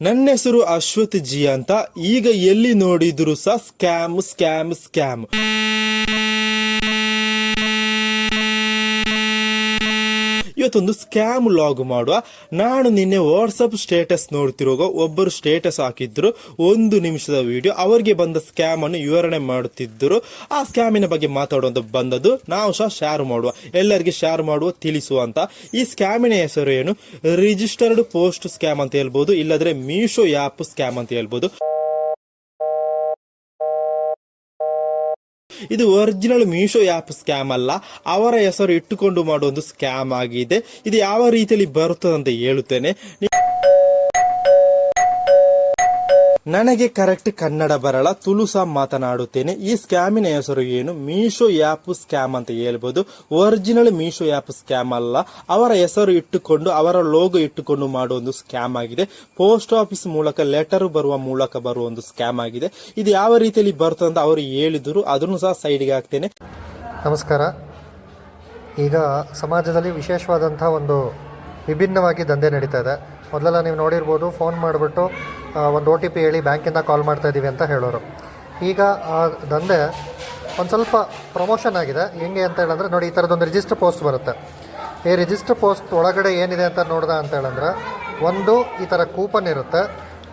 ನನ್ನ ಹೆಸರು ಅಶ್ವಥ್ ಜಿ ಅಂತ ಈಗ ಎಲ್ಲಿ ನೋಡಿದ್ರು ಸಹ ಸ್ಕ್ಯಾಮ್ ಸ್ಕ್ಯಾಮ್ ಸ್ಕ್ಯಾಮ್ ಇವತ್ತೊಂದು ಸ್ಕ್ಯಾಮ್ ಲಾಗ್ ಮಾಡುವ. ನಾನು ನಿನ್ನೆ ವಾಟ್ಸಪ್ ಸ್ಟೇಟಸ್ ನೋಡ್ತಿರುವಾಗ ಒಬ್ಬರು ಸ್ಟೇಟಸ್ ಹಾಕಿದ್ರು. ಒಂದು ನಿಮಿಷದ ವಿಡಿಯೋ ಅವರಿಗೆ ಬಂದ ಸ್ಕ್ಯಾಮ್ ಅನ್ನು ವಿವರಣೆ ಮಾಡುತ್ತಿದ್ದರು. ಆ ಸ್ಕ್ಯಾಮಿನ ಬಗ್ಗೆ ಮಾತಾಡುವಂತ ಬಂದದ್ದು ನಾವು ಸಹ ಶೇರ್ ಮಾಡುವ. ಎಲ್ಲರಿಗೆ ಶೇರ್ ಮಾಡುವ, ತಿಳಿಸುವ ಅಂತ. ಈ ಸ್ಕ್ಯಾಮಿನ ಹೆಸರು ಏನು? ರಿಜಿಸ್ಟರ್ಡ್ ಪೋಸ್ಟ್ ಸ್ಕ್ಯಾಮ್ ಅಂತ ಹೇಳ್ಬೋದು. ಇಲ್ಲದ್ರೆ ಮೀಶೋ ಆ್ಯಪ್ ಸ್ಕ್ಯಾಮ್ ಅಂತ ಹೇಳ್ಬೋದು. ಇದು ಒರಿಜಿನಲ್ ಮೀಶೋ ಆ್ಯಪ್ ಸ್ಕ್ಯಾಮ್ ಅಲ್ಲ. ಅವರ ಹೆಸರು ಇಟ್ಟುಕೊಂಡು ಮಾಡುವ ಒಂದು ಸ್ಕ್ಯಾಮ್ ಆಗಿದೆ. ಇದು ಯಾವ ರೀತಿಯಲ್ಲಿ ಬರುತ್ತದೆ ಅಂತ ಹೇಳುತ್ತೇನೆ. ನನಗೆ ಕರೆಕ್ಟ್ ಕನ್ನಡ ಬರಲ್ಲ, ತುಳುಸ ಮಾತನಾಡುತ್ತೇನೆ. ಈ ಸ್ಕ್ಯಾಮಿನ ಹೆಸರು ಏನು? ಮೀಶೋ ಆ್ಯಪ್ ಸ್ಕ್ಯಾಮ್ ಅಂತ ಹೇಳ್ಬೋದು. ಒರಿಜಿನಲ್ ಮೀಶೋ ಆ್ಯಪ್ ಸ್ಕ್ಯಾಮ್ ಅಲ್ಲ. ಅವರ ಹೆಸರು ಇಟ್ಟುಕೊಂಡು, ಅವರ ಲೋಗೋ ಇಟ್ಟುಕೊಂಡು ಮಾಡುವ ಒಂದು ಸ್ಕ್ಯಾಮ್ ಆಗಿದೆ. ಪೋಸ್ಟ್ ಆಫೀಸ್ ಮೂಲಕ ಲೆಟರ್ ಬರುವ ಮೂಲಕ ಬರುವ ಒಂದು ಸ್ಕ್ಯಾಮ್ ಆಗಿದೆ. ಇದು ಯಾವ ರೀತಿಯಲ್ಲಿ ಬರ್ತದೆ ಅಂತ ಅವರು ಹೇಳಿದರು. ಅದನ್ನು ಸಹ ಸೈಡ್ಗೆ ಹಾಕ್ತೇನೆ. ನಮಸ್ಕಾರ. ಈಗ ಸಮಾಜದಲ್ಲಿ ವಿಶೇಷವಾದಂಥ ಒಂದು ವಿಭಿನ್ನವಾಗಿ ದಂಧೆ ನಡೀತಾ ಇದೆ. ಮೊದಲೆಲ್ಲ ನೀವು ನೋಡಿರ್ಬೋದು ಫೋನ್ ಮಾಡಿಬಿಟ್ಟು ಒಂದು ಒ ಟಿ ಪಿ ಹೇಳಿ ಬ್ಯಾಂಕಿಂದ ಕಾಲ್ ಮಾಡ್ತಾ ಇದ್ದೀವಿ ಅಂತ ಹೇಳೋರು. ಈಗ, ಆ, ದಂಧೆ ಒಂದು ಸ್ವಲ್ಪ ಪ್ರಮೋಷನ್ ಆಗಿದೆ. ಹೆಂಗೆ ಅಂತ ಹೇಳಿದ್ರೆ, ನೋಡಿ, ಈ ಥರದೊಂದು ರಿಜಿಸ್ಟರ್ ಪೋಸ್ಟ್ ಬರುತ್ತೆ. ಈ ರಿಜಿಸ್ಟರ್ ಪೋಸ್ಟ್ ಒಳಗಡೆ ಏನಿದೆ ಅಂತ ನೋಡ್ದ ಅಂತ ಹೇಳಿದ್ರೆ, ಒಂದು ಈ ಥರ ಕೂಪನ್ ಇರುತ್ತೆ,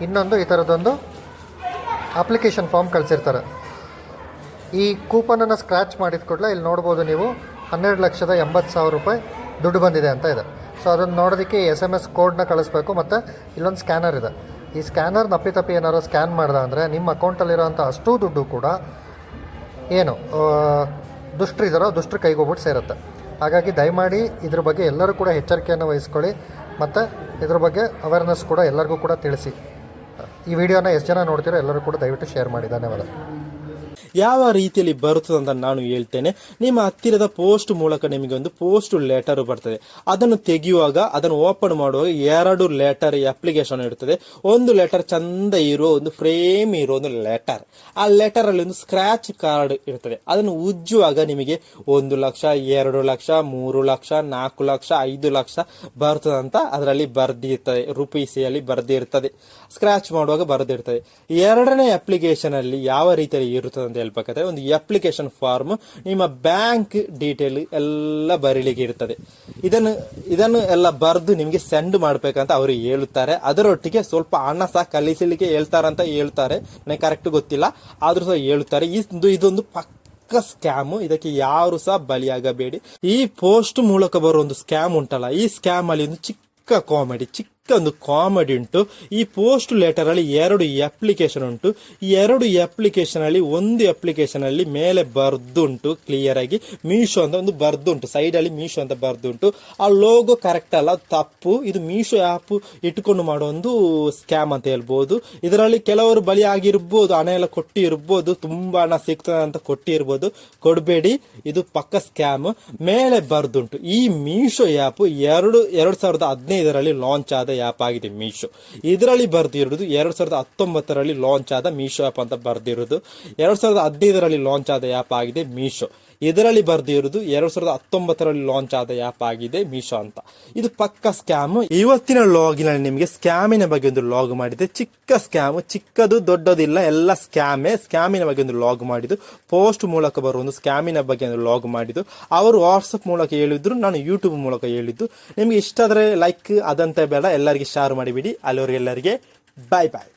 ಇನ್ನೊಂದು ಈ ಥರದೊಂದು ಅಪ್ಲಿಕೇಶನ್ ಫಾರ್ಮ್ ಕಳಿಸಿರ್ತಾರೆ. ಈ ಕೂಪನನ್ನು ಸ್ಕ್ರ್ಯಾಚ್ ಮಾಡಿದ ಕೂಡಲೇ ಇಲ್ಲಿ ನೋಡ್ಬೋದು ನೀವು, ಹನ್ನೆರಡು ಲಕ್ಷದ ಎಂಬತ್ತು ಸಾವಿರ ರೂಪಾಯಿ ದುಡ್ಡು ಬಂದಿದೆ ಅಂತ ಇದೆ. ಸೊ ಅದನ್ನು ನೋಡೋದಕ್ಕೆ ಎಸ್ ಎಂ ಎಸ್ ಕೋಡ್ನ ಕಳಿಸ್ಬೇಕು ಮತ್ತು ಇಲ್ಲೊಂದು ಸ್ಕ್ಯಾನರ್ ಇದೆ. ಈ ಸ್ಕ್ಯಾನರ್ ನಪ್ಪಿತಪ್ಪಿ ಏನಾರು ಸ್ಕ್ಯಾನ್ ಮಾಡ್ದೆ ಅಂದರೆ ನಿಮ್ಮ ಅಕೌಂಟಲ್ಲಿರೋಂಥ ಅಷ್ಟೂ ದುಡ್ಡು ಕೂಡ ಏನು ದುಷ್ಟರಿದ್ದಾರೋ ದುಷ್ಟರ ಕೈಗೋಗ್ಬಿಟ್ಟು ಸೇರುತ್ತೆ. ಹಾಗಾಗಿ ದಯಮಾಡಿ ಇದ್ರ ಬಗ್ಗೆ ಎಲ್ಲರೂ ಕೂಡ ಎಚ್ಚರಿಕೆಯನ್ನು ವಹಿಸ್ಕೊಳ್ಳಿ ಮತ್ತು ಇದ್ರ ಬಗ್ಗೆ ಅವೇರ್ನೆಸ್ ಕೂಡ ಎಲ್ಲರಿಗೂ ಕೂಡ ತಿಳಿಸಿ. ಈ ವಿಡಿಯೋನ ಎಷ್ಟು ಜನ ನೋಡ್ತೀರೋ ಎಲ್ಲರೂ ಕೂಡ ದಯವಿಟ್ಟು ಶೇರ್ ಮಾಡಿ. ಧನ್ಯವಾದ. ಯಾವ ರೀತಿಯಲ್ಲಿ ಬರುತ್ತದೆ ಅಂತ ನಾನು ಹೇಳ್ತೇನೆ. ನಿಮ್ಮ ಹತ್ತಿರದ ಪೋಸ್ಟ್ ಮೂಲಕ ನಿಮಗೆ ಒಂದು ಪೋಸ್ಟ್ ಲೆಟರ್ ಬರ್ತದೆ. ಅದನ್ನು ತೆಗೆಯುವಾಗ ಅದನ್ನು ಓಪನ್ ಮಾಡುವಾಗ ಎರಡು ಲೆಟರ್ ಅಪ್ಲಿಕೇಶನ್ ಇರ್ತದೆ. ಒಂದು ಲೆಟರ್ ಚಂದ ಇರೋ ಒಂದು ಫ್ರೇಮ್ ಇರೋ ಒಂದು ಲೆಟರ್ ಆ ಲೆಟರ್ ಅಲ್ಲಿ ಒಂದು ಸ್ಕ್ರಾಚ್ ಕಾರ್ಡ್ ಇರ್ತದೆ. ಅದನ್ನು ಉಜ್ಜುವಾಗ ನಿಮಗೆ ಒಂದು ಲಕ್ಷ, ಎರಡು ಲಕ್ಷ, ಮೂರು ಲಕ್ಷ, ನಾಲ್ಕು ಲಕ್ಷ, ಐದು ಲಕ್ಷ ಬರ್ತದೆ ಅಂತ ಅದರಲ್ಲಿ ಬರ್ದಿರ್ತದೆ. ರುಪೀಸಿಯಲ್ಲಿ ಬರ್ದಿರ್ತದೆ. ಸ್ಕ್ರಾಚ್ ಮಾಡುವಾಗ ಬರ್ದಿರ್ತದೆ. ಎರಡನೇ ಅಪ್ಲಿಕೇಶನ್ ಅಲ್ಲಿ ಯಾವ ರೀತಿಯಲ್ಲಿ ಇರುತ್ತದೆ ಅಂತ ಹೇಳ್ಬೇಕಾದ್ರೆ ಒಂದು ಅಪ್ಲಿಕೇಶನ್ ಫಾರ್ಮ್ ನಿಮ್ಮ ಬ್ಯಾಂಕ್ ಡೀಟೇಲ್ ಎಲ್ಲ ಬರೀಲಿಕ್ಕೆ ಇರ್ತದೆ. ಇದನ್ನು ಇದನ್ನು ಎಲ್ಲ ಬರೆದು ನಿಮಗೆ ಸೆಂಡ್ ಮಾಡ್ಬೇಕಂತ ಅವರು ಹೇಳುತ್ತಾರೆ. ಅದರೊಟ್ಟಿಗೆ ಸ್ವಲ್ಪ ಹಣ ಸಹ ಕಲಿಸಲಿಕ್ಕೆ ಹೇಳ್ತಾರಂತ ಹೇಳ್ತಾರೆ. ನನಗೆ ಕರೆಕ್ಟ್ ಗೊತ್ತಿಲ್ಲ. ಆದ್ರೂ ಸಹ ಹೇಳುತ್ತಾರೆ. ಇದು ಇದೊಂದು ಪಕ್ಕ ಸ್ಕ್ಯಾಮ್ ಇದಕ್ಕೆ ಯಾರು ಸಹ ಬಲಿಯಾಗಬೇಡಿ. ಈ ಪೋಸ್ಟ್ ಮೂಲಕ ಬರುವ ಒಂದು ಸ್ಕ್ಯಾಮ್ ಉಂಟಲ್ಲ, ಈ ಸ್ಕ್ಯಾಮ್ ಅಲ್ಲಿ ಒಂದು ಚಿಕ್ಕ ಕಾಮಿಡಿ ಚಿಕ್ಕ ಒಂದು ಕಾಮಿಡಿ ಉಂಟು. ಈ ಪೋಸ್ಟ್ ಲೆಟರ್ ಅಲ್ಲಿ ಎರಡು ಅಪ್ಲಿಕೇಶನ್ ಉಂಟು. ಈ ಎರಡು ಅಪ್ಲಿಕೇಶನ್ ಅಲ್ಲಿ ಒಂದು ಅಪ್ಲಿಕೇಶನ್ ಅಲ್ಲಿ ಮೇಲೆ ಬರ್ದುಂಟು ಕ್ಲಿಯರ್ ಆಗಿ. ಮೀಶೋ ಅಂತ ಒಂದು ಬರ್ದುಂಟು ಸೈಡ್ ಅಲ್ಲಿ ಮೀಶೋ ಅಂತ ಬರ್ದುಂಟು ಆ ಲೋಗೋ ಕರೆಕ್ಟ್ ಅಲ್ಲ, ತಪ್ಪು. ಇದು ಮೀಶೋ ಆ್ಯಪ್ ಇಟ್ಕೊಂಡು ಮಾಡೋ ಒಂದು ಸ್ಕ್ಯಾಮ್ ಅಂತ ಹೇಳ್ಬೋದು. ಇದರಲ್ಲಿ ಕೆಲವರು ಬಲಿ ಆಗಿರ್ಬೋದು, ಹಣ ಎಲ್ಲ ಕೊಟ್ಟಿರ್ಬೋದು, ತುಂಬಾ ಹಣ ಸಿಗ್ತದೆ ಅಂತ ಕೊಟ್ಟಿರ್ಬೋದು. ಕೊಡಬೇಡಿ, ಇದು ಪಕ್ಕ ಸ್ಕ್ಯಾಮ್ ಮೇಲೆ ಬರ್ದುಂಟು ಈ ಮೀಶೋ ಆ್ಯಪ್ ಎರಡು ಎರಡು ಸಾವಿರದ ಹದಿನೈದರಲ್ಲಿ ಲಾಂಚ್ ಆದ ಆ್ಯಪ್ ಆಗಿದೆ ಮೀಶೋ. ಇದರಲ್ಲಿ ಬರ್ದಿರೋದು ಎರಡ್ ಸಾವಿರದ ಹತ್ತೊಂಬತ್ತರಲ್ಲಿ ಲಾಂಚ್ ಆದ ಮೀಶೋ ಆ್ಯಪ್ ಅಂತ ಬರ್ದಿರೋದು. ಎರಡು ಸಾವಿರದ ಹದಿನೈದರಲ್ಲಿ ಲಾಂಚ್ ಆದ ಆ್ಯಪ್ ಆಗಿದೆ ಮೀಶೋ. ಇದರಲ್ಲಿ ಬರ್ದಿರೋದು ಎರಡು ಸಾವಿರದ ಹತ್ತೊಂಬತ್ತರಲ್ಲಿ ಲಾಂಚ್ ಆದ ಆ್ಯಪ್ ಆಗಿದೆ ಮೀಶೋ ಅಂತ. ಇದು ಪಕ್ಕ ಸ್ಕ್ಯಾಮ್ ಇವತ್ತಿನ ಲಾಗಿನಲ್ಲಿ ನಿಮಗೆ ಸ್ಕ್ಯಾಮಿನ ಬಗ್ಗೆ ಒಂದು ಲಾಗ್ ಮಾಡಿದೆ. ಚಿಕ್ಕ ಸ್ಕ್ಯಾಮ್ ಚಿಕ್ಕದು ದೊಡ್ಡದಿಲ್ಲ, ಎಲ್ಲ ಸ್ಕ್ಯಾಮೇ ಸ್ಕ್ಯಾಮಿನ ಬಗ್ಗೆ ಒಂದು ಲಾಗ್ ಮಾಡಿದ್ದು. ಪೋಸ್ಟ್ ಮೂಲಕ ಬರುವ ಒಂದು ಸ್ಕ್ಯಾಮಿನ ಬಗ್ಗೆ ಒಂದು ಲಾಗ್ ಮಾಡಿದ್ದು. ಅವರು ವಾಟ್ಸಪ್ ಮೂಲಕ ಹೇಳಿದ್ರು, ನಾನು ಯೂಟ್ಯೂಬ್ ಮೂಲಕ ಹೇಳಿದ್ದು. ನಿಮಗೆ ಇಷ್ಟ ಆದರೆ ಲೈಕ್ ಅದಂತ ಬೇಡ, ಎಲ್ಲರಿಗೆ ಶೇರ್ ಮಾಡಿಬಿಡಿ. ಅಲ್ಲಿವರೆಗೆಲ್ಲರಿಗೆ ಬಾಯ್ ಬಾಯ್